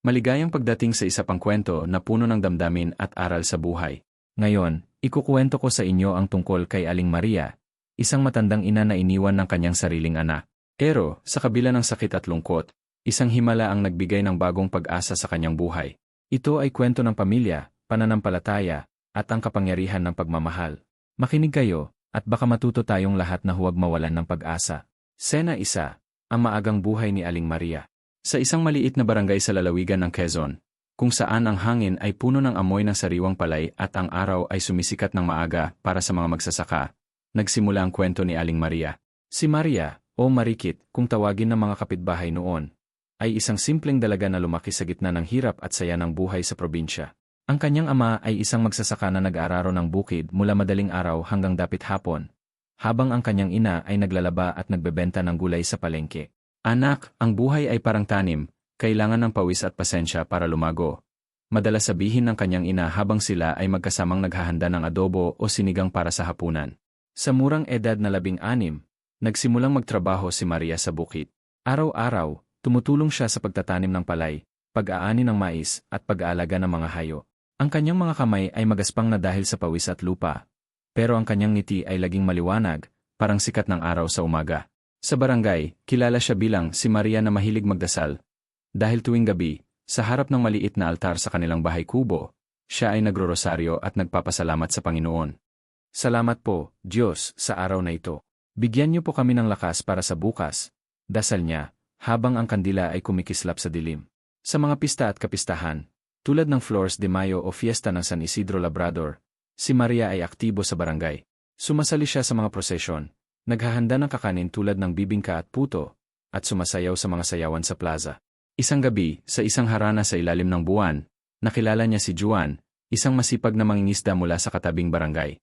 Maligayang pagdating sa isa pang kwento na puno ng damdamin at aral sa buhay. Ngayon, ikukuwento ko sa inyo ang tungkol kay Aling Maria, isang matandang ina na iniwan ng kanyang sariling anak. Pero, sa kabila ng sakit at lungkot, isang himala ang nagbigay ng bagong pag-asa sa kanyang buhay. Ito ay kwento ng pamilya, pananampalataya, at ang kapangyarihan ng pagmamahal. Makinig kayo, at baka matuto tayong lahat na huwag mawalan ng pag-asa. Sena isa, ang maagang buhay ni Aling Maria. Sa isang maliit na barangay sa lalawigan ng Quezon, kung saan ang hangin ay puno ng amoy ng sariwang palay at ang araw ay sumisikat ng maaga para sa mga magsasaka, nagsimula ang kwento ni Aling Maria. Si Maria, o Marikit, kung tawagin ng mga kapitbahay noon, ay isang simpleng dalaga na lumaki sa gitna ng hirap at saya ng buhay sa probinsya. Ang kanyang ama ay isang magsasaka na nag-aararo ng bukid mula madaling araw hanggang dapit hapon, habang ang kanyang ina ay naglalaba at nagbebenta ng gulay sa palengke. Anak, ang buhay ay parang tanim, kailangan ng pawis at pasensya para lumago. Madalas sabihin ng kanyang ina habang sila ay magkasamang naghahanda ng adobo o sinigang para sa hapunan. Sa murang edad na labing anim, nagsimulang magtrabaho si Maria sa bukid. Araw-araw, tumutulong siya sa pagtatanim ng palay, pag-aani ng mais, at pag-aalaga ng mga hayo. Ang kanyang mga kamay ay magaspang na dahil sa pawis at lupa. Pero ang kanyang ngiti ay laging maliwanag, parang sikat ng araw sa umaga. Sa barangay, kilala siya bilang si Maria na mahilig magdasal. Dahil tuwing gabi, sa harap ng maliit na altar sa kanilang bahay kubo, siya ay nagro-rosaryo at nagpapasalamat sa Panginoon. Salamat po, Diyos, sa araw na ito. Bigyan niyo po kami ng lakas para sa bukas. Dasal niya, habang ang kandila ay kumikislap sa dilim. Sa mga pista at kapistahan, tulad ng Flores de Mayo o Fiesta ng San Isidro Labrador, si Maria ay aktibo sa barangay. Sumasali siya sa mga prosesyon, naghahanda ng kakanin tulad ng bibingka at puto, at sumasayaw sa mga sayawan sa plaza. Isang gabi, sa isang harana sa ilalim ng buwan, nakilala niya si Juan, isang masipag na mangingisda mula sa katabing barangay.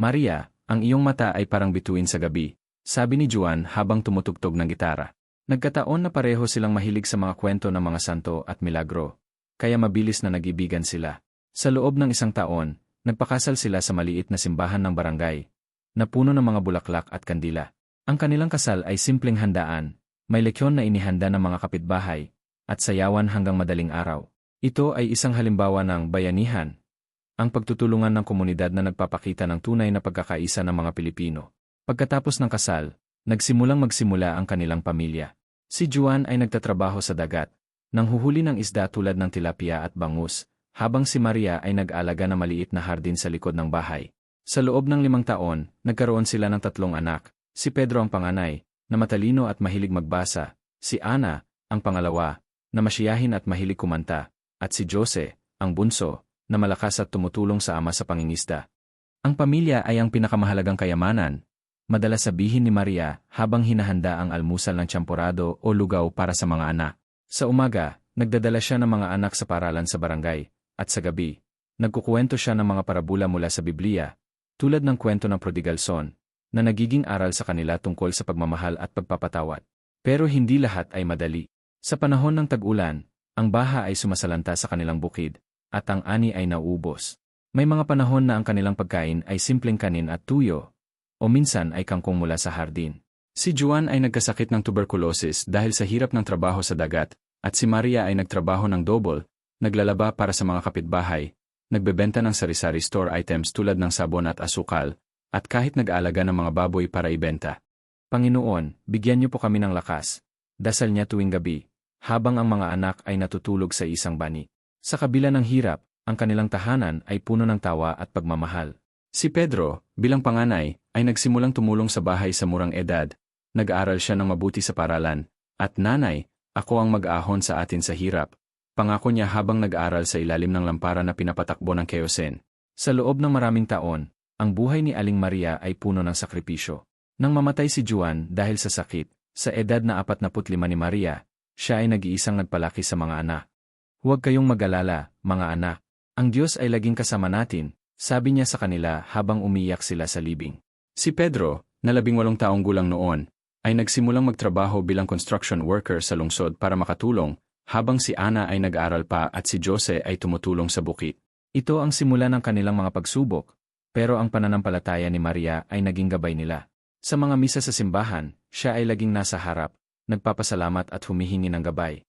Maria, ang iyong mata ay parang bituin sa gabi, sabi ni Juan habang tumutugtog ng gitara. Nagkataon na pareho silang mahilig sa mga kwento ng mga santo at milagro, kaya mabilis na nagibigan sila. Sa loob ng isang taon, nagpakasal sila sa maliit na simbahan ng barangay, na puno ng mga bulaklak at kandila. Ang kanilang kasal ay simpleng handaan, may leksyon na inihanda ng mga kapitbahay, at sayawan hanggang madaling araw. Ito ay isang halimbawa ng bayanihan, ang pagtutulungan ng komunidad na nagpapakita ng tunay na pagkakaisa ng mga Pilipino. Pagkatapos ng kasal, nagsimulang magsimula ang kanilang pamilya. Si Juan ay nagtatrabaho sa dagat, nang huhuli ng isda tulad ng tilapia at bangus, habang si Maria ay nag-alaga na maliit na hardin sa likod ng bahay. Sa loob ng limang taon, nagkaroon sila ng tatlong anak, si Pedro ang panganay, na matalino at mahilig magbasa, si Ana, ang pangalawa, na masiyahin at mahilig kumanta, at si Jose, ang bunso, na malakas at tumutulong sa ama sa pangingisda. Ang pamilya ay ang pinakamahalagang kayamanan, madalas sabihin ni Maria habang hinahanda ang almusal ng champorado o lugaw para sa mga anak. Sa umaga, nagdadala siya ng mga anak sa paralan sa barangay, at sa gabi, nagkukuwento siya ng mga parabula mula sa Biblia, tulad ng kwento ng prodigal son, na nagiging aral sa kanila tungkol sa pagmamahal at pagpapatawad. Pero hindi lahat ay madali. Sa panahon ng tag-ulan, ang baha ay sumasalanta sa kanilang bukid, at ang ani ay nauubos. May mga panahon na ang kanilang pagkain ay simpleng kanin at tuyo, o minsan ay kangkong mula sa hardin. Si Juan ay nagkasakit ng tuberculosis dahil sa hirap ng trabaho sa dagat, at si Maria ay nagtrabaho ng double, naglalaba para sa mga kapitbahay, nagbebenta ng sari-sari store items tulad ng sabon at asukal, at kahit nag-aalaga ng mga baboy para ibenta. Panginoon, bigyan niyo po kami ng lakas. Dasal niya tuwing gabi, habang ang mga anak ay natutulog sa isang bani. Sa kabila ng hirap, ang kanilang tahanan ay puno ng tawa at pagmamahal. Si Pedro, bilang panganay, ay nagsimulang tumulong sa bahay sa murang edad. Nag-aaral siya ng mabuti sa paralan, at nanay, ako ang mag-ahon sa atin sa hirap. Pangako niya habang nag-aaral sa ilalim ng lampara na pinapatakbo ng keosen. Sa loob ng maraming taon, ang buhay ni Aling Maria ay puno ng sakripisyo. Nang mamatay si Juan dahil sa sakit, sa edad na 45 ni Maria, siya ay nag-iisang nagpalaki sa mga anak. Huwag kayong mag-alala, mga anak. Ang Diyos ay laging kasama natin, sabi niya sa kanila habang umiyak sila sa libing. Si Pedro, na labing walong taong gulang noon, ay nagsimulang magtrabaho bilang construction worker sa lungsod para makatulong, habang si Ana ay nag-aral pa at si Jose ay tumutulong sa bukit. Ito ang simula ng kanilang mga pagsubok, pero ang pananampalataya ni Maria ay naging gabay nila. Sa mga misa sa simbahan, siya ay laging nasa harap, nagpapasalamat at humihingi ng gabay.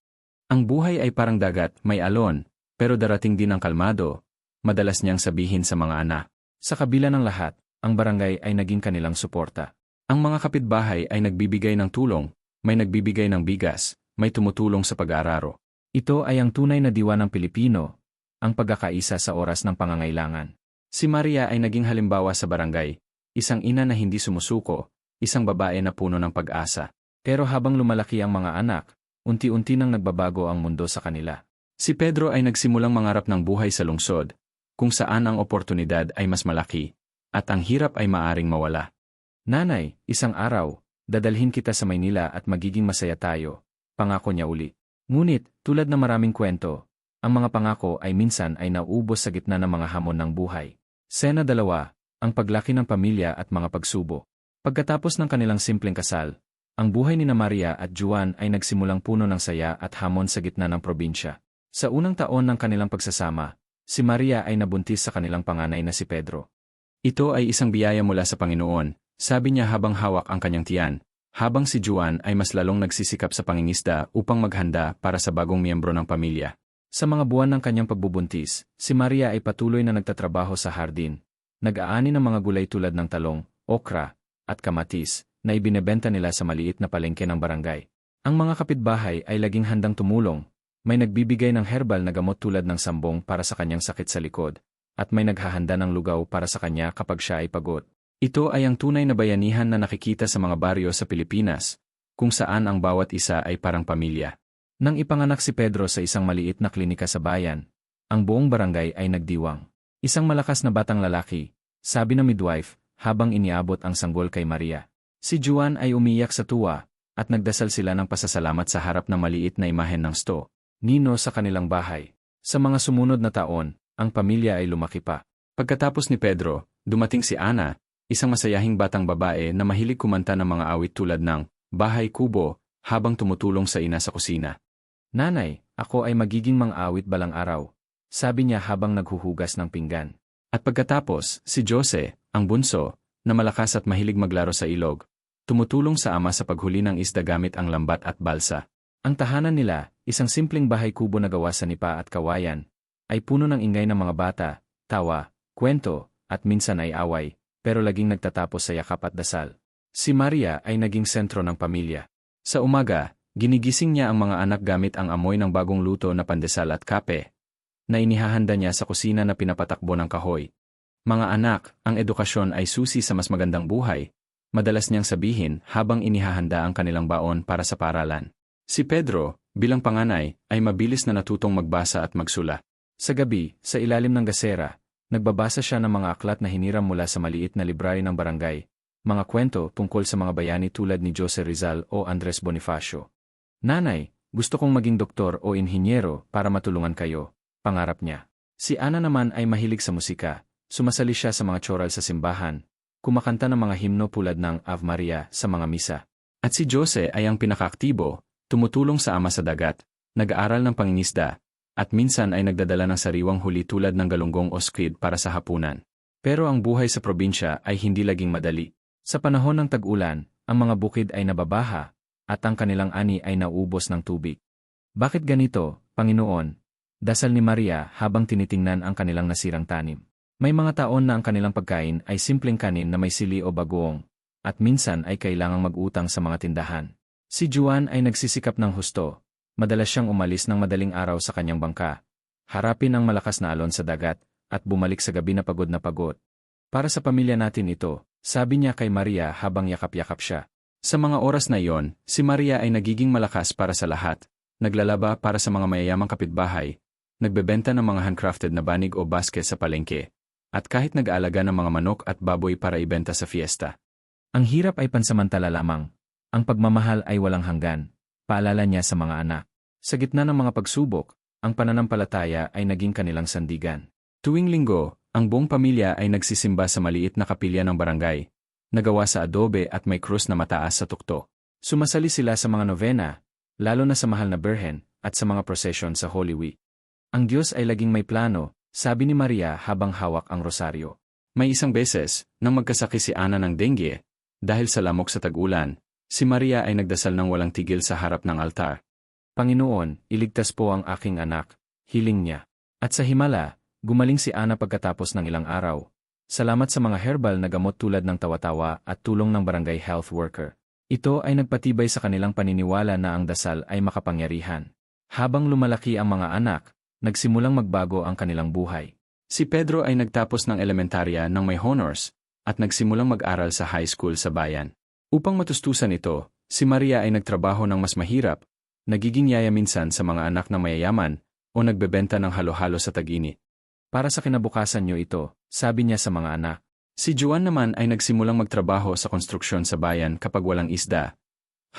Ang buhay ay parang dagat, may alon, pero darating din ang kalmado, madalas niyang sabihin sa mga anak. Sa kabila ng lahat, ang barangay ay naging kanilang suporta. Ang mga kapitbahay ay nagbibigay ng tulong, may nagbibigay ng bigas, may tumutulong sa pag-aararo. Ito ay ang tunay na diwa ng Pilipino, ang pagkakaisa sa oras ng pangangailangan. Si Maria ay naging halimbawa sa barangay, isang ina na hindi sumusuko, isang babae na puno ng pag-asa. Pero habang lumalaki ang mga anak, unti-unti nang nagbabago ang mundo sa kanila. Si Pedro ay nagsimulang mangarap ng buhay sa lungsod, kung saan ang oportunidad ay mas malaki, at ang hirap ay maaring mawala. Nanay, isang araw, dadalhin kita sa Maynila at magiging masaya tayo, pangako niya uli. Ngunit, tulad ng maraming kwento, ang mga pangako ay minsan ay nauubos sa gitna ng mga hamon ng buhay. Sena dalawa, ang paglaki ng pamilya at mga pagsubo. Pagkatapos ng kanilang simpleng kasal, ang buhay ni na Maria at Juan ay nagsimulang puno ng saya at hamon sa gitna ng probinsya. Sa unang taon ng kanilang pagsasama, si Maria ay nabuntis sa kanilang panganay na si Pedro. Ito ay isang biyaya mula sa Panginoon, sabi niya habang hawak ang kanyang tiyan, habang si Juan ay mas lalong nagsisikap sa pangingisda upang maghanda para sa bagong miyembro ng pamilya. Sa mga buwan ng kanyang pagbubuntis, si Maria ay patuloy na nagtatrabaho sa hardin. Nag-aani ng mga gulay tulad ng talong, okra, at kamatis, na ibinebenta nila sa maliit na palengke ng barangay. Ang mga kapitbahay ay laging handang tumulong, may nagbibigay ng herbal na gamot tulad ng sambong para sa kanyang sakit sa likod, at may naghahanda ng lugaw para sa kanya kapag siya ay pagod. Ito ay ang tunay na bayanihan na nakikita sa mga baryo sa Pilipinas, kung saan ang bawat isa ay parang pamilya. Nang ipanganak si Pedro sa isang maliit na klinika sa bayan, ang buong barangay ay nagdiwang. Isang malakas na batang lalaki, sabi ng midwife, habang iniabot ang sanggol kay Maria. Si Juan ay umiyak sa tuwa, at nagdasal sila ng pasasalamat sa harap ng maliit na imahen ng sto, Nino sa kanilang bahay. Sa mga sumunod na taon, ang pamilya ay lumaki pa. Pagkatapos ni Pedro, dumating si Ana, isang masayahing batang babae na mahilig kumanta ng mga awit tulad ng Bahay Kubo habang tumutulong sa ina sa kusina. Nanay, ako ay magiging mang-awit balang araw, sabi niya habang naghuhugas ng pinggan. At pagkatapos, si Jose, ang bunso, na malakas at mahilig maglaro sa ilog, Tumutulong sa ama sa paghuli ng isda gamit ang lambat at balsa. Ang tahanan nila, isang simpleng bahay kubo na gawa sa nipa at kawayan, ay puno ng ingay ng mga bata, tawa, kwento, at minsan ay away, pero laging nagtatapos sa yakap at dasal. Si Maria ay naging sentro ng pamilya. Sa umaga, ginigising niya ang mga anak gamit ang amoy ng bagong luto na pandesal at kape, na inihahanda niya sa kusina na pinapatakbo ng kahoy. Mga anak, ang edukasyon ay susi sa mas magandang buhay, madalas niyang sabihin habang inihahanda ang kanilang baon para sa paralan. Si Pedro, bilang panganay, ay mabilis na natutong magbasa at magsula. Sa gabi, sa ilalim ng gasera, nagbabasa siya ng mga aklat na hiniram mula sa maliit na library ng barangay, mga kwento tungkol sa mga bayani tulad ni Jose Rizal o Andres Bonifacio. Nanay, gusto kong maging doktor o inhinyero para matulungan kayo, pangarap niya. Si Ana naman ay mahilig sa musika, sumasali siya sa mga choral sa simbahan, kumakanta ng mga himno tulad ng Ave Maria sa mga misa. At si Jose ay ang pinakaaktibo, tumutulong sa ama sa dagat, nag-aaral ng pangingisda, at minsan ay nagdadala ng sariwang huli tulad ng galunggong o squid para sa hapunan. Pero ang buhay sa probinsya ay hindi laging madali. Sa panahon ng tag-ulan, ang mga bukid ay nababaha, at ang kanilang ani ay naubos ng tubig. Bakit ganito, Panginoon? Dasal ni Maria habang tinitingnan ang kanilang nasirang tanim. May mga taon na ang kanilang pagkain ay simpleng kanin na may sili o bagoong, at minsan ay kailangang mag-utang sa mga tindahan. Si Juan ay nagsisikap ng husto, madalas siyang umalis ng madaling araw sa kanyang bangka, harapin ang malakas na alon sa dagat, at bumalik sa gabi na pagod na pagod. Para sa pamilya natin ito, sabi niya kay Maria habang yakap-yakap siya. Sa mga oras na iyon, si Maria ay nagiging malakas para sa lahat, naglalaba para sa mga mayayamang kapitbahay, nagbebenta ng mga handcrafted na banig o basket sa palengke, at kahit nag-aalaga ng mga manok at baboy para ibenta sa fiesta. Ang hirap ay pansamantala lamang. Ang pagmamahal ay walang hanggan. Paalala niya sa mga anak. Sa gitna ng mga pagsubok, ang pananampalataya ay naging kanilang sandigan. Tuwing linggo, ang buong pamilya ay nagsisimba sa maliit na kapilya ng barangay, nagawa sa adobe at may krus na mataas sa tukto. Sumasali sila sa mga novena, lalo na sa mahal na Berhen, at sa mga prosesyon sa Holy Week. Ang Diyos ay laging may plano, sabi ni Maria habang hawak ang rosaryo. May isang beses, nang magkasakit si Ana ng dengue, dahil sa lamok sa tag-ulan, si Maria ay nagdasal ng walang tigil sa harap ng altar. Panginoon, iligtas po ang aking anak, hiling niya. At sa himala, gumaling si Ana pagkatapos ng ilang araw. Salamat sa mga herbal na gamot tulad ng tawa-tawa at tulong ng barangay health worker. Ito ay nagpatibay sa kanilang paniniwala na ang dasal ay makapangyarihan. Habang lumalaki ang mga anak, nagsimulang magbago ang kanilang buhay. Si Pedro ay nagtapos ng elementarya ng may honors at nagsimulang mag-aral sa high school sa bayan. Upang matustusan ito, si Maria ay nagtrabaho ng mas mahirap, nagiging yaya minsan sa mga anak na mayayaman o nagbebenta ng halo-halo sa tag-init. Para sa kinabukasan niyo ito, sabi niya sa mga anak. Si Juan naman ay nagsimulang magtrabaho sa konstruksyon sa bayan kapag walang isda.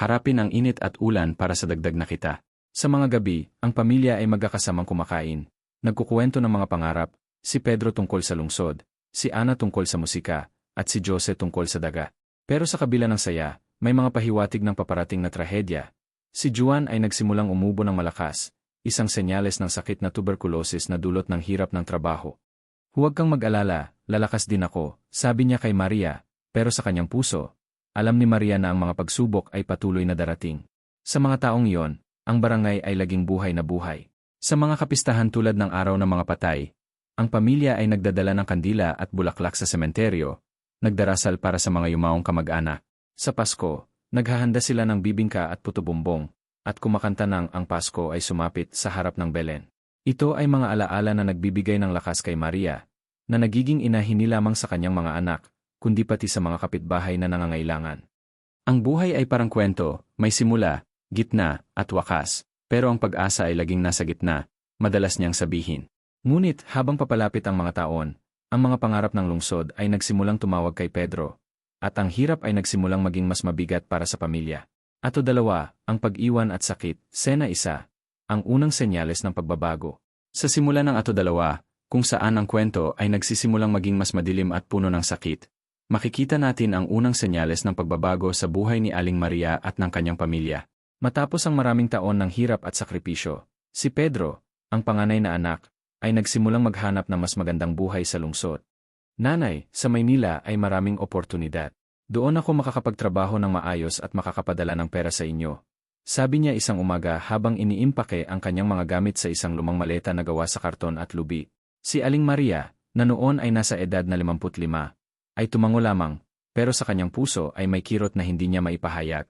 Harapin ang init at ulan para sa dagdag na kita. Sa mga gabi, ang pamilya ay magkakasamang kumakain. Nagkukuwento ng mga pangarap, si Pedro tungkol sa lungsod, si Ana tungkol sa musika, at si Jose tungkol sa daga. Pero sa kabila ng saya, may mga pahiwatig ng paparating na trahedya. Si Juan ay nagsimulang umubo ng malakas, isang senyales ng sakit na tuberculosis na dulot ng hirap ng trabaho. Huwag kang mag-alala, lalakas din ako, sabi niya kay Maria, pero sa kanyang puso, alam ni Maria na ang mga pagsubok ay patuloy na darating. Sa mga taong iyon, ang barangay ay laging buhay na buhay. Sa mga kapistahan tulad ng araw ng mga patay, ang pamilya ay nagdadala ng kandila at bulaklak sa sementeryo, nagdarasal para sa mga yumaong kamag-anak. Sa Pasko, naghahanda sila ng bibingka at puto-bumbong, at kumakanta ng ang Pasko ay sumapit sa harap ng Belen. Ito ay mga alaala na nagbibigay ng lakas kay Maria, na nagiging ina hindi lamang sa kanyang mga anak, kundi pati sa mga kapitbahay na nangangailangan. Ang buhay ay parang kwento, may simula, gitna, at wakas, pero ang pag-asa ay laging nasa gitna, madalas niyang sabihin. Ngunit habang papalapit ang mga taon, ang mga pangarap ng lungsod ay nagsimulang tumawag kay Pedro, at ang hirap ay nagsimulang maging mas mabigat para sa pamilya. Ato dalawa, ang pag-iwan at sakit, sena isa, ang unang senyales ng pagbabago. Sa simula ng ato dalawa, kung saan ang kwento ay nagsisimulang maging mas madilim at puno ng sakit, makikita natin ang unang senyales ng pagbabago sa buhay ni Aling Maria at ng kanyang pamilya. Matapos ang maraming taon ng hirap at sakripisyo, si Pedro, ang panganay na anak, ay nagsimulang maghanap ng mas magandang buhay sa lungsod. Nanay, sa Maynila ay maraming oportunidad. Doon ako makakapagtrabaho ng maayos at makakapadala ng pera sa inyo, sabi niya isang umaga habang iniimpake ang kanyang mga gamit sa isang lumang maleta na gawa sa karton at lubi. Si Aling Maria, na noon ay nasa edad na 55, ay tumango lamang, pero sa kanyang puso ay may kirot na hindi niya maipahayag.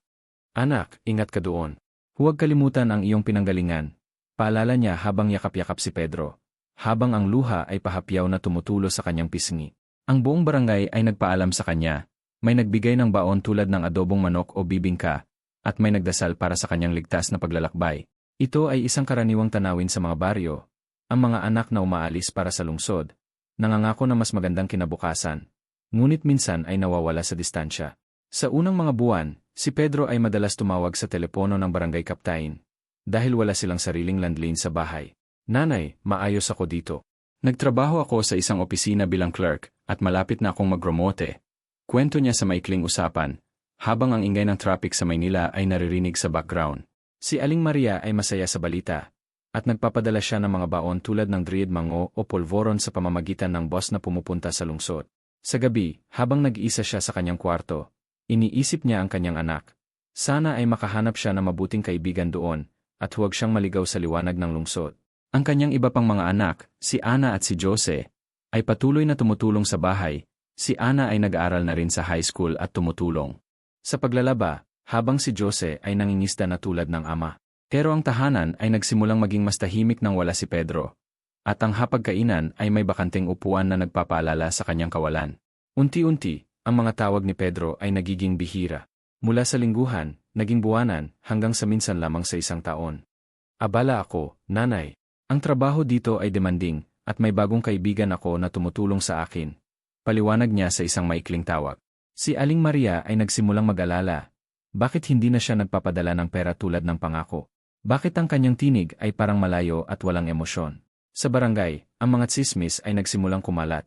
Anak, ingat ka doon. Huwag kalimutan ang iyong pinanggalingan. Paalala niya habang yakap-yakap si Pedro. Habang ang luha ay pahapyaw na tumutulo sa kanyang pisngi. Ang buong barangay ay nagpaalam sa kanya. May nagbigay ng baon tulad ng adobong manok o bibingka, at may nagdasal para sa kanyang ligtas na paglalakbay. Ito ay isang karaniwang tanawin sa mga baryo, ang mga anak na umaalis para sa lungsod, nangangako na mas magandang kinabukasan, ngunit minsan ay nawawala sa distansya. Sa unang mga buwan, si Pedro ay madalas tumawag sa telepono ng barangay kaptain, dahil wala silang sariling landline sa bahay. Nanay, maayos ako dito. Nagtrabaho ako sa isang opisina bilang clerk, at malapit na akong magromote. Kwento niya sa maikling usapan, habang ang ingay ng traffic sa Maynila ay naririnig sa background. Si Aling Maria ay masaya sa balita, at nagpapadala siya ng mga baon tulad ng dried mango o polvoron sa pamamagitan ng bus na pumupunta sa lungsod. Sa gabi, habang nag-iisa siya sa kanyang kwarto, iniisip niya ang kanyang anak. Sana ay makahanap siya ng mabuting kaibigan doon, at huwag siyang maligaw sa liwanag ng lungsod. Ang kanyang iba pang mga anak, si Ana at si Jose, ay patuloy na tumutulong sa bahay. Si Ana ay nag-aaral na rin sa high school at tumutulong. Sa paglalaba, habang si Jose ay nangingisda na tulad ng ama. Pero ang tahanan ay nagsimulang maging mas tahimik nang wala si Pedro. At ang hapagkainan ay may bakanteng upuan na nagpapaalala sa kanyang kawalan. Unti-unti, ang mga tawag ni Pedro ay nagiging bihira. Mula sa lingguhan, naging buwanan, hanggang sa minsan lamang sa isang taon. Abala ako, nanay. Ang trabaho dito ay demanding, at may bagong kaibigan ako na tumutulong sa akin. Paliwanag niya sa isang maikling tawag. Si Aling Maria ay nagsimulang mag-alala. Bakit hindi na siya nagpapadala ng pera tulad ng pangako? Bakit ang kanyang tinig ay parang malayo at walang emosyon? Sa barangay, ang mga tsismis ay nagsimulang kumalat.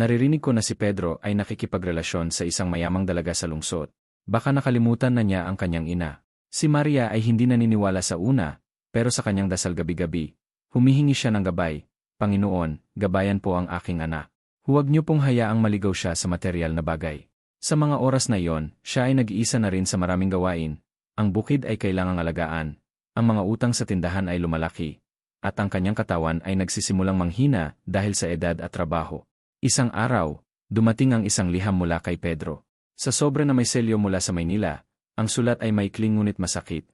Naririnig ko na si Pedro ay nakikipagrelasyon sa isang mayamang dalaga sa lungsod. Baka nakalimutan na niya ang kanyang ina. Si Maria ay hindi naniniwala sa una, pero sa kanyang dasal gabi-gabi, humihingi siya ng gabay. Panginoon, gabayan po ang aking anak. Huwag niyo pong hayaang maligaw siya sa material na bagay. Sa mga oras na iyon, siya ay nag-iisa na rin sa maraming gawain. Ang bukid ay kailangang alagaan, Ang mga utang sa tindahan ay lumalaki, at ang kanyang katawan ay nagsisimulang manghina dahil sa edad at trabaho. Isang araw, dumating ang isang liham mula kay Pedro. Sa sobre na may selyo mula sa Maynila, ang sulat ay maikling ngunit masakit.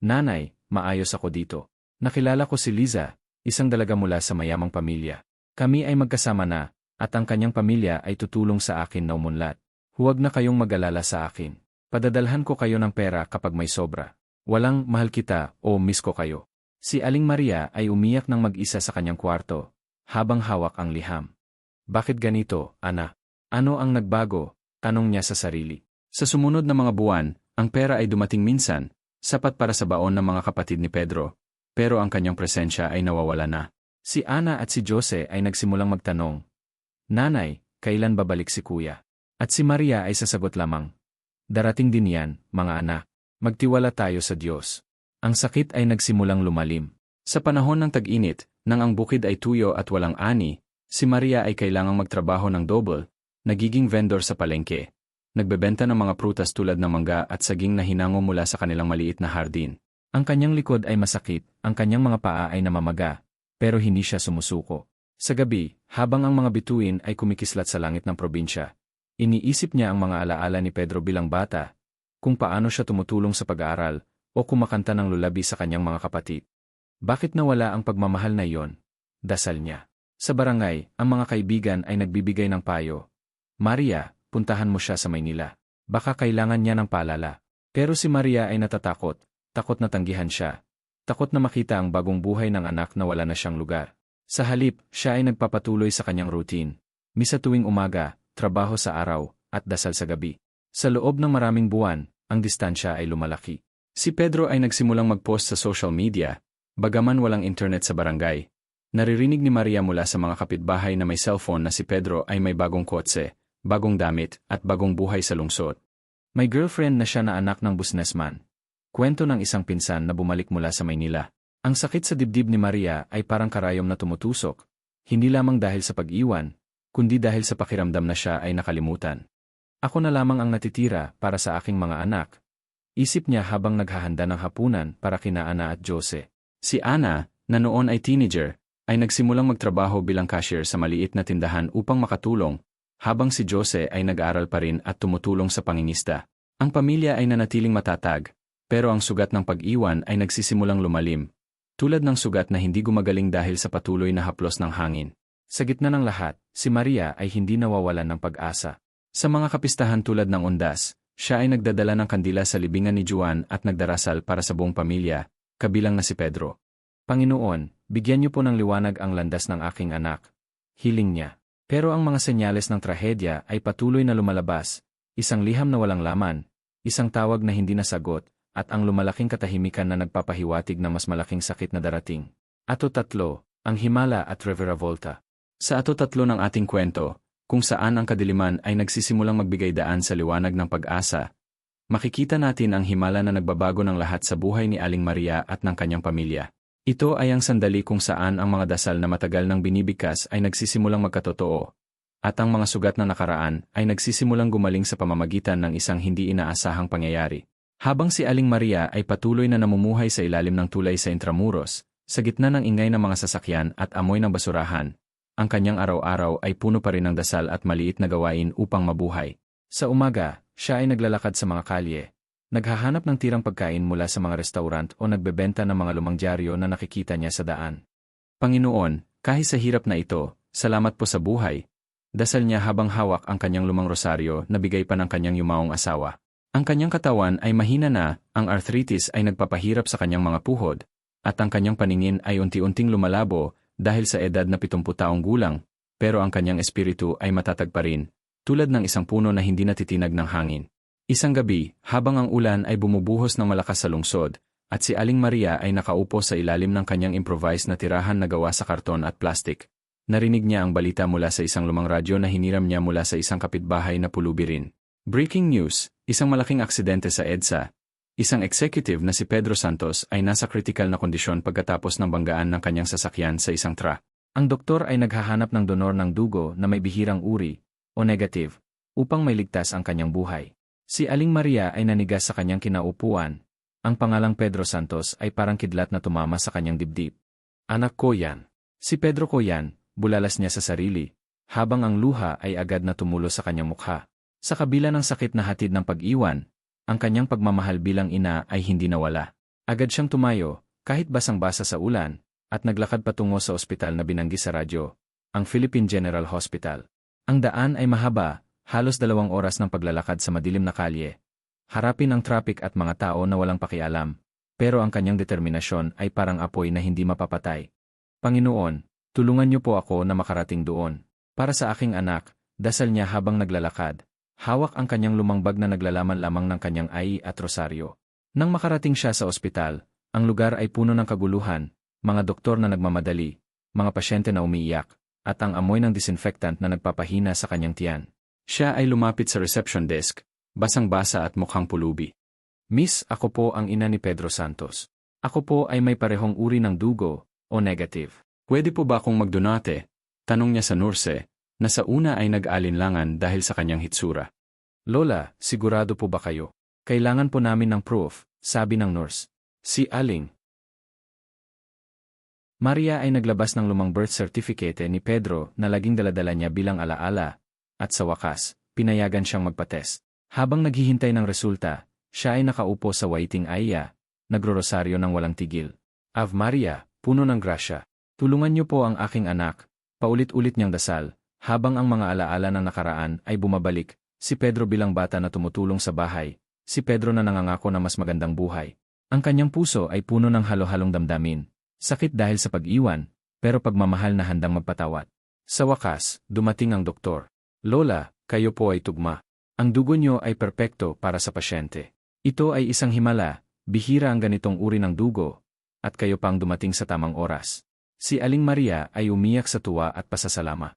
Nanay, maayos ako dito. Nakilala ko si Liza, isang dalaga mula sa mayamang pamilya. Kami ay magkasama na, at ang kanyang pamilya ay tutulong sa akin na umunlad. Huwag na kayong mag-alala sa akin. Padadalhan ko kayo ng pera kapag may sobra. Walang mahal kita o miss ko kayo. Si Aling Maria ay umiyak ng mag-isa sa kanyang kwarto, habang hawak ang liham. Bakit ganito, Ana? Ano ang nagbago? Tanong niya sa sarili. Sa sumunod na mga buwan, ang pera ay dumating minsan, sapat para sa baon ng mga kapatid ni Pedro, pero ang kanyang presensya ay nawawala na. Si Ana at si Jose ay nagsimulang magtanong, Nanay, kailan babalik si Kuya? At si Maria ay sasagot lamang, Darating din yan, mga anak. Magtiwala tayo sa Diyos. Ang sakit ay nagsimulang lumalim. Sa panahon ng tag-init, nang ang bukid ay tuyo at walang ani, si Maria ay kailangang magtrabaho ng double, nagiging vendor sa palengke. Nagbebenta ng mga prutas tulad ng mangga at saging na hinango mula sa kanilang maliit na hardin. Ang kanyang likod ay masakit, ang kanyang mga paa ay namamaga, pero hindi siya sumusuko. Sa gabi, habang ang mga bituin ay kumikislat sa langit ng probinsya, iniisip niya ang mga alaala ni Pedro bilang bata, kung paano siya tumutulong sa pag-aaral, o kumakanta ng lulabi sa kanyang mga kapatid. Bakit nawala ang pagmamahal na iyon? Dasal niya. Sa barangay, ang mga kaibigan ay nagbibigay ng payo. Maria, puntahan mo siya sa Maynila. Baka kailangan niya ng paalala. Pero si Maria ay natatakot, takot na tanggihan siya. Takot na makita ang bagong buhay ng anak na wala na siyang lugar. Sa halip, siya ay nagpapatuloy sa kanyang routine. Misa tuwing umaga, trabaho sa araw, at dasal sa gabi. Sa loob ng maraming buwan, ang distansya ay lumalaki. Si Pedro ay nagsimulang mag-post sa social media, bagaman walang internet sa barangay. Naririnig ni Maria mula sa mga kapitbahay na may cellphone na si Pedro ay may bagong kotse, bagong damit, at bagong buhay sa lungsod. May girlfriend na siya na anak ng businessman. Kwento ng isang pinsan na bumalik mula sa Maynila. Ang sakit sa dibdib ni Maria ay parang karayom na tumutusok, hindi lamang dahil sa pag-iwan, kundi dahil sa pakiramdam na siya ay nakalimutan. Ako na lamang ang natitira para sa aking mga anak, Isip niya habang naghahanda ng hapunan para kina Ana at Jose. Si Ana, na noon ay teenager, ay nagsimulang magtrabaho bilang cashier sa maliit na tindahan upang makatulong, habang si Jose ay nag-aaral pa rin at tumutulong sa pangingista. Ang pamilya ay nanatiling matatag, pero ang sugat ng pag-iwan ay nagsisimulang lumalim, tulad ng sugat na hindi gumagaling dahil sa patuloy na haplos ng hangin. Sa gitna ng lahat, si Maria ay hindi nawawalan ng pag-asa. Sa mga kapistahan tulad ng undas, siya ay nagdadala ng kandila sa libingan ni Juan at nagdarasal para sa buong pamilya, kabilang na si Pedro. Panginoon, bigyan niyo po ng liwanag ang landas ng aking anak. Hiling niya. Pero ang mga senyales ng trahedya ay patuloy na lumalabas, isang liham na walang laman, isang tawag na hindi nasagot, at ang lumalaking katahimikan na nagpapahiwatig ng mas malaking sakit na darating. Ato tatlo, ang Himala at Rivera Volta. Sa ato tatlo ng ating kwento, kung saan ang kadiliman ay nagsisimulang magbigay daan sa liwanag ng pag-asa, makikita natin ang himala na nagbabago ng lahat sa buhay ni Aling Maria at ng kanyang pamilya. Ito ay ang sandali kung saan ang mga dasal na matagal nang binibigkas ay nagsisimulang magkatotoo, at ang mga sugat na nakaraan ay nagsisimulang gumaling sa pamamagitan ng isang hindi inaasahang pangyayari. Habang si Aling Maria ay patuloy na namumuhay sa ilalim ng tulay sa Intramuros, sa gitna ng ingay ng mga sasakyan at amoy ng basurahan, ang kanyang araw-araw ay puno pa rin ng dasal at maliit na gawain upang mabuhay. Sa umaga, siya ay naglalakad sa mga kalye, naghahanap ng tirang pagkain mula sa mga restaurant o nagbebenta ng mga lumang dyaryo na nakikita niya sa daan. Panginoon, kahit sa hirap na ito, salamat po sa buhay. Dasal niya habang hawak ang kanyang lumang rosaryo na bigay pa ng kanyang yumaong asawa. Ang kanyang katawan ay mahina na, ang arthritis ay nagpapahirap sa kanyang mga puhod, at ang kanyang paningin ay unti-unting lumalabo dahil sa edad na 70 taong gulang, pero ang kanyang espiritu ay matatag pa rin, tulad ng isang puno na hindi natitinag ng hangin. Isang gabi, habang ang ulan ay bumubuhos ng malakas sa lungsod, at si Aling Maria ay nakaupo sa ilalim ng kanyang improvised na tirahan na gawa sa karton at plastik. Narinig niya ang balita mula sa isang lumang radyo na hiniram niya mula sa isang kapitbahay na pulubi rin. Breaking news, isang malaking aksidente sa EDSA, Isang executive na si Pedro Santos ay nasa critical na kondisyon pagkatapos ng banggaan ng kanyang sasakyan sa isang truck. Ang doktor ay naghahanap ng donor ng dugo na may bihirang uri, o negative, upang may ligtas ang kanyang buhay. Si Aling Maria ay nanigas sa kanyang kinaupuan, Ang pangalang Pedro Santos ay parang kidlat na tumama sa kanyang dibdib. Anak ko yan. Si Pedro ko yan, bulalas niya sa sarili, habang ang luha ay agad na tumulo sa kanyang mukha. Sa kabila ng sakit na hatid ng pag-iwan, ang kanyang pagmamahal bilang ina ay hindi nawala. Agad siyang tumayo, kahit basang-basa sa ulan, at naglakad patungo sa ospital na binanggi sa radyo, ang Philippine General Hospital. Ang daan ay mahaba, halos dalawang oras ng paglalakad sa madilim na kalye. Harapin ang traffic at mga tao na walang pakialam, pero ang kanyang determinasyon ay parang apoy na hindi mapapatay. Panginoon, tulungan niyo po ako na makarating doon. Para sa aking anak, dasal niya habang naglalakad. Hawak ang kanyang lumang bag na naglalaman lamang ng kanyang ai at rosaryo. Nang makarating siya sa ospital, ang lugar ay puno ng kaguluhan, mga doktor na nagmamadali, mga pasyente na umiiyak, at ang amoy ng disinfectant na nagpapahina sa kanyang tiyan. Siya ay lumapit sa reception desk, basang-basa at mukhang pulubi. Miss, ako po ang ina ni Pedro Santos. Ako po ay may parehong uri ng dugo, o negative. Pwede po ba akong magdonate? Tanong niya sa nurse, na sa una ay nag-alinlangan dahil sa kanyang hitsura. Lola, sigurado po ba kayo? Kailangan po namin ng proof, sabi ng nurse. Si Aling. Maria ay naglabas ng lumang birth certificate ni Pedro na laging daladala niya bilang alaala, at sa wakas, pinayagan siyang magpatest. Habang naghihintay ng resulta, siya ay nakaupo sa waiting area, nagrorosaryo ng walang tigil. Ave Maria, puno ng grasya. Tulungan niyo po ang aking anak. Paulit-ulit niyang dasal, habang ang mga alaala ng nakaraan ay bumabalik, si Pedro bilang bata na tumutulong sa bahay, si Pedro na nangangako na mas magandang buhay. Ang kanyang puso ay puno ng halo-halong damdamin, Sakit dahil sa pag-iwan, pero pagmamahal na handang magpatawad. Sa wakas, dumating ang doktor. Lola, kayo po ay tugma. Ang dugo niyo ay perpekto para sa pasyente. Ito ay isang himala, bihira ang ganitong uri ng dugo, at kayo pang dumating sa tamang oras. Si Aling Maria ay umiyak sa tuwa at pasasalama.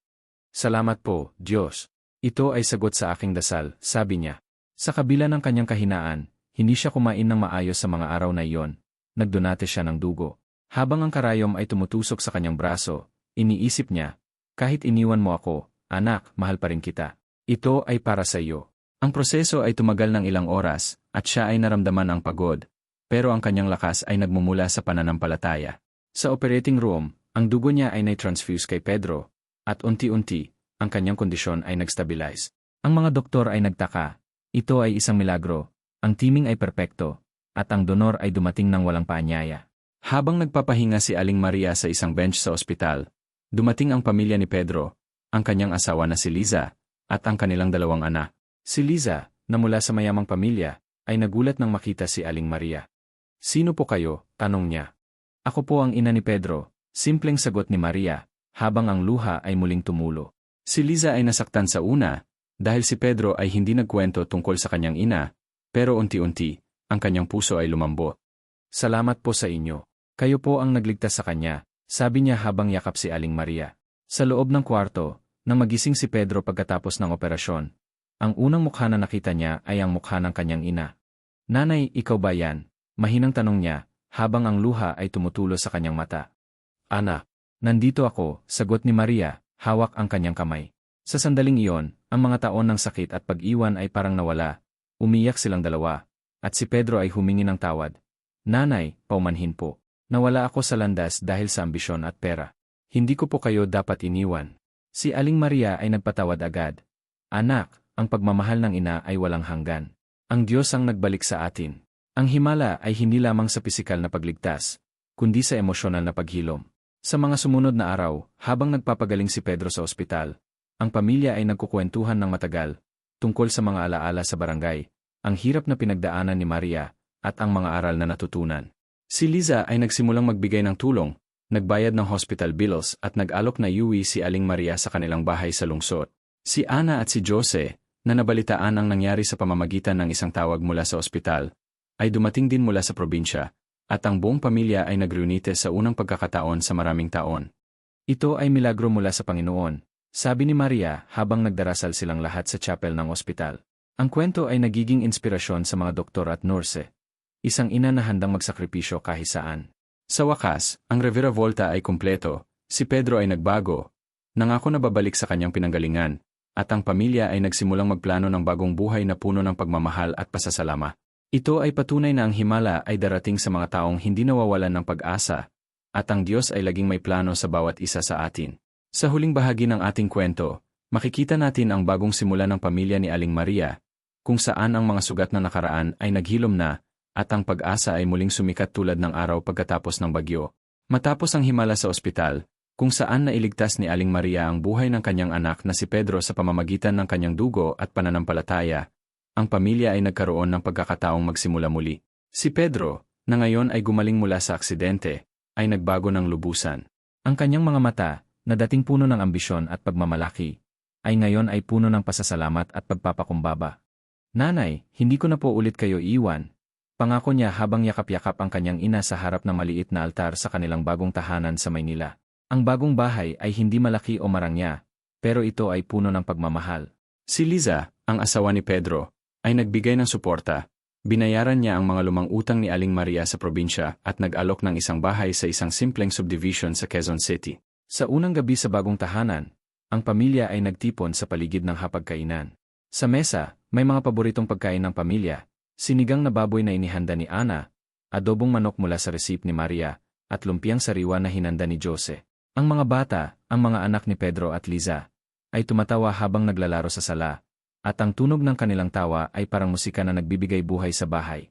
Salamat po, Diyos. Ito ay sagot sa aking dasal, sabi niya. Sa kabila ng kanyang kahinaan, hindi siya kumain ng maayos sa mga araw na iyon. Nagdonate siya ng dugo. Habang ang karayom ay tumutusok sa kanyang braso, iniisip niya, kahit iniwan mo ako, anak, mahal pa rin kita. Ito ay para sa iyo. Ang proseso ay tumagal ng ilang oras, at siya ay naramdaman ang pagod, pero ang kanyang lakas ay nagmumula sa pananampalataya. Sa operating room, ang dugo niya ay nai-transfuse kay Pedro, at unti-unti, ang kanyang kondisyon ay nagstabilize. Ang mga doktor ay nagtaka, ito ay isang milagro, ang timing ay perpekto, at ang donor ay dumating ng walang paanyaya. Habang nagpapahinga si Aling Maria sa isang bench sa ospital, dumating ang pamilya ni Pedro, ang kanyang asawa na si Liza, at ang kanilang dalawang anak. Si Liza, na mula sa mayamang pamilya, ay nagulat nang makita si Aling Maria. Sino po kayo? Tanong niya. Ako po ang ina ni Pedro, simpleng sagot ni Maria, habang ang luha ay muling tumulo. Si Liza ay nasaktan sa una, dahil si Pedro ay hindi nagkwento tungkol sa kanyang ina, pero unti-unti, ang kanyang puso ay lumambot. Salamat po sa inyo. Kayo po ang nagligtas sa kanya, sabi niya habang yakap si Aling Maria. Sa loob ng kwarto, nang magising si Pedro pagkatapos ng operasyon, ang unang mukha na nakita niya ay ang mukha ng kanyang ina. Nanay, ikaw ba yan? Mahinang tanong niya, habang ang luha ay tumutulo sa kanyang mata. Anak, nandito ako, sagot ni Maria, hawak ang kanyang kamay. Sa sandaling iyon, ang mga taon ng sakit at pag-iwan ay parang nawala. Umiyak silang dalawa, at si Pedro ay humingi ng tawad. Nanay, paumanhin po. Nawala ako sa landas dahil sa ambisyon at pera. Hindi ko po kayo dapat iniwan. Si Aling Maria ay nagpatawad agad. Anak, ang pagmamahal ng ina ay walang hanggan. Ang Diyos ang nagbalik sa atin. Ang himala ay hindi lamang sa pisikal na pagligtas, kundi sa emosyonal na paghilom. Sa mga sumunod na araw, habang nagpapagaling si Pedro sa ospital, ang pamilya ay nagkukwentuhan ng matagal tungkol sa mga alaala sa barangay, ang hirap na pinagdaanan ni Maria, at ang mga aral na natutunan. Si Liza ay nagsimulang magbigay ng tulong, nagbayad ng hospital bills at nag-alok na iuwi si Aling Maria sa kanilang bahay sa lungsod. Si Ana at si Jose, na nabalitaan ang nangyari sa pamamagitan ng isang tawag mula sa ospital, ay dumating din mula sa probinsya, at ang buong pamilya ay nagreunite sa unang pagkakataon sa maraming taon. Ito ay milagro mula sa Panginoon, sabi ni Maria habang nagdarasal silang lahat sa chapel ng ospital. Ang kwento ay nagiging inspirasyon sa mga doktor at nurse, Isang ina na handang magsakripisyo kahit saan. Sa wakas, ang reviravolta ay kumpleto, si Pedro ay nagbago, nangako na babalik sa kanyang pinanggalingan, at ang pamilya ay nagsimulang magplano ng bagong buhay na puno ng pagmamahal at pasasalama. Ito ay patunay na ang himala ay darating sa mga taong hindi nawawalan ng pag-asa, at ang Diyos ay laging may plano sa bawat isa sa atin. Sa huling bahagi ng ating kwento, makikita natin ang bagong simula ng pamilya ni Aling Maria, kung saan ang mga sugat na nakaraan ay naghilom na, at ang pag-asa ay muling sumikat tulad ng araw pagkatapos ng bagyo. Matapos ang himala sa ospital, kung saan nailigtas ni Aling Maria ang buhay ng kanyang anak na si Pedro sa pamamagitan ng kanyang dugo at pananampalataya, ang pamilya ay nagkaroon ng pagkakataong magsimula muli. Si Pedro, na ngayon ay gumaling mula sa aksidente, ay nagbago ng lubusan. Ang kanyang mga mata, na dating puno ng ambisyon at pagmamalaki, ay ngayon ay puno ng pasasalamat at pagpapakumbaba. Nanay, hindi ko na po ulit kayo iwan. Pangako niya habang yakap-yakap ang kanyang ina sa harap ng maliit na altar sa kanilang bagong tahanan sa Maynila. Ang bagong bahay ay hindi malaki o marangya, pero ito ay puno ng pagmamahal. Si Liza, ang asawa ni Pedro, ay nagbigay ng suporta. Binayaran niya ang mga lumang utang ni Aling Maria sa probinsya at nag-alok ng isang bahay sa isang simpleng subdivision sa Quezon City. Sa unang gabi sa bagong tahanan, ang pamilya ay nagtipon sa paligid ng hapagkainan. Sa mesa, may mga paboritong pagkain ng pamilya, sinigang na baboy na inihanda ni Ana, adobong manok mula sa resip ni Maria, at lumpiang sariwa na hinanda ni Jose. Ang mga bata, ang mga anak ni Pedro at Liza, ay tumatawa habang naglalaro sa sala, at ang tunog ng kanilang tawa ay parang musika na nagbibigay buhay sa bahay.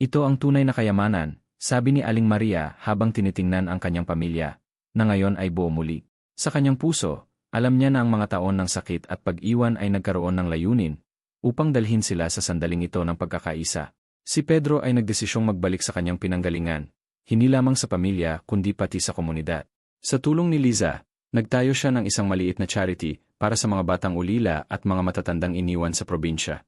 Ito ang tunay na kayamanan, sabi ni Aling Maria habang tinitingnan ang kanyang pamilya, na ngayon ay buo muli. Sa kanyang puso, alam niya na ang mga taon ng sakit at pag-iwan ay nagkaroon ng layunin, upang dalhin sila sa sandaling ito ng pagkakaisa. Si Pedro ay nagdesisyong magbalik sa kanyang pinanggalingan, hindi lamang sa pamilya kundi pati sa komunidad. Sa tulong ni Liza, nagtayo siya ng isang maliit na charity para sa mga batang ulila at mga matatandang iniwan sa probinsya.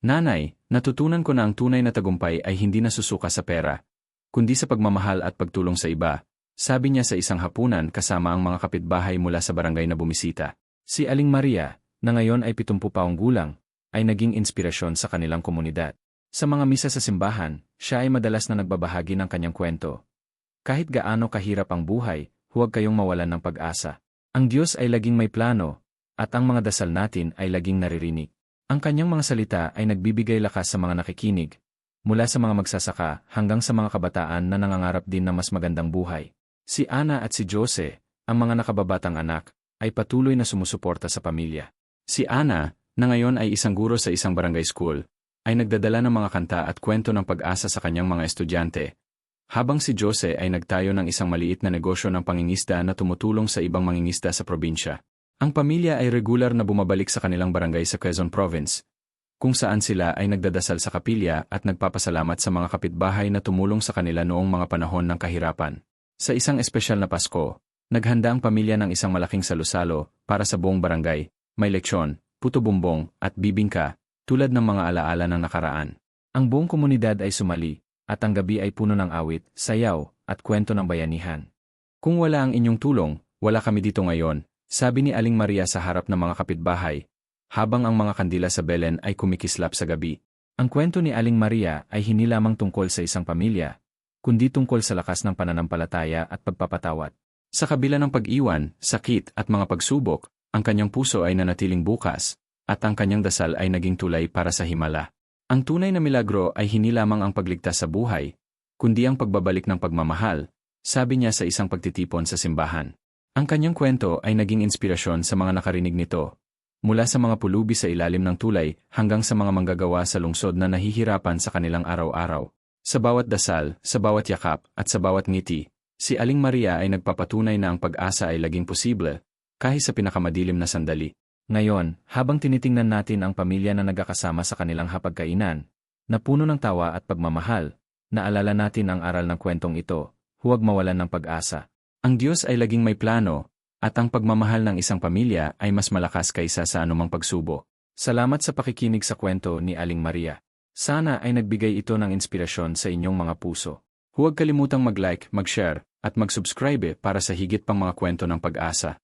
Nanay, natutunan ko na ang tunay na tagumpay ay hindi nasusuka sa pera, kundi sa pagmamahal at pagtulong sa iba, sabi niya sa isang hapunan kasama ang mga kapitbahay mula sa barangay na bumisita. Si Aling Maria, na ngayon ay 70 paong gulang, ay naging inspirasyon sa kanilang komunidad. Sa mga misa sa simbahan, siya ay madalas na nagbabahagi ng kanyang kwento. Kahit gaano kahirap ang buhay, huwag kayong mawalan ng pag-asa. Ang Diyos ay laging may plano, at ang mga dasal natin ay laging naririnig. Ang kanyang mga salita ay nagbibigay lakas sa mga nakikinig, mula sa mga magsasaka hanggang sa mga kabataan na nangangarap din ng mas magandang buhay. Si Ana at si Jose, ang mga nakababatang anak, ay patuloy na sumusuporta sa pamilya. Si Ana, na ngayon ay isang guro sa isang barangay school, ay nagdadala ng mga kanta at kwento ng pag-asa sa kanyang mga estudyante, habang si Jose ay nagtayo ng isang maliit na negosyo ng pangingisda na tumutulong sa ibang mangingisda sa probinsya. Ang pamilya ay regular na bumabalik sa kanilang barangay sa Quezon Province, kung saan sila ay nagdadasal sa kapilya at nagpapasalamat sa mga kapitbahay na tumulong sa kanila noong mga panahon ng kahirapan. Sa isang espesyal na Pasko, naghanda ang pamilya ng isang malaking salusalo para sa buong barangay, may leksyon, puto bumbong, at bibingka, tulad ng mga alaala ng nakaraan. Ang buong komunidad ay sumali, at ang gabi ay puno ng awit, sayaw, at kwento ng bayanihan. Kung wala ang inyong tulong, wala kami dito ngayon, sabi ni Aling Maria sa harap ng mga kapitbahay, habang ang mga kandila sa Belen ay kumikislap sa gabi. Ang kwento ni Aling Maria ay hindi lamang tungkol sa isang pamilya, kundi tungkol sa lakas ng pananampalataya at pagpapatawad. Sa kabila ng pag-iwan, sakit at mga pagsubok, ang kanyang puso ay nanatiling bukas, at ang kanyang dasal ay naging tulay para sa himala. Ang tunay na milagro ay hindi lamang ang pagligtas sa buhay, kundi ang pagbabalik ng pagmamahal, sabi niya sa isang pagtitipon sa simbahan. Ang kanyang kwento ay naging inspirasyon sa mga nakarinig nito, mula sa mga pulubi sa ilalim ng tulay hanggang sa mga manggagawa sa lungsod na nahihirapan sa kanilang araw-araw. Sa bawat dasal, sa bawat yakap, at sa bawat ngiti, si Aling Maria ay nagpapatunay na ang pag-asa ay laging posible, kahit sa pinakamadilim na sandali. Ngayon, habang tinitingnan natin ang pamilya na nagkakasama sa kanilang hapagkainan, na puno ng tawa at pagmamahal, naalala natin ang aral ng kwentong ito, huwag mawalan ng pag-asa. Ang Diyos ay laging may plano, at ang pagmamahal ng isang pamilya ay mas malakas kaysa sa anumang pagsubo. Salamat sa pakikinig sa kwento ni Aling Maria. Sana ay nagbigay ito ng inspirasyon sa inyong mga puso. Huwag kalimutang mag-like, mag-share, at mag-subscribe para sa higit pang mga kwento ng pag-asa.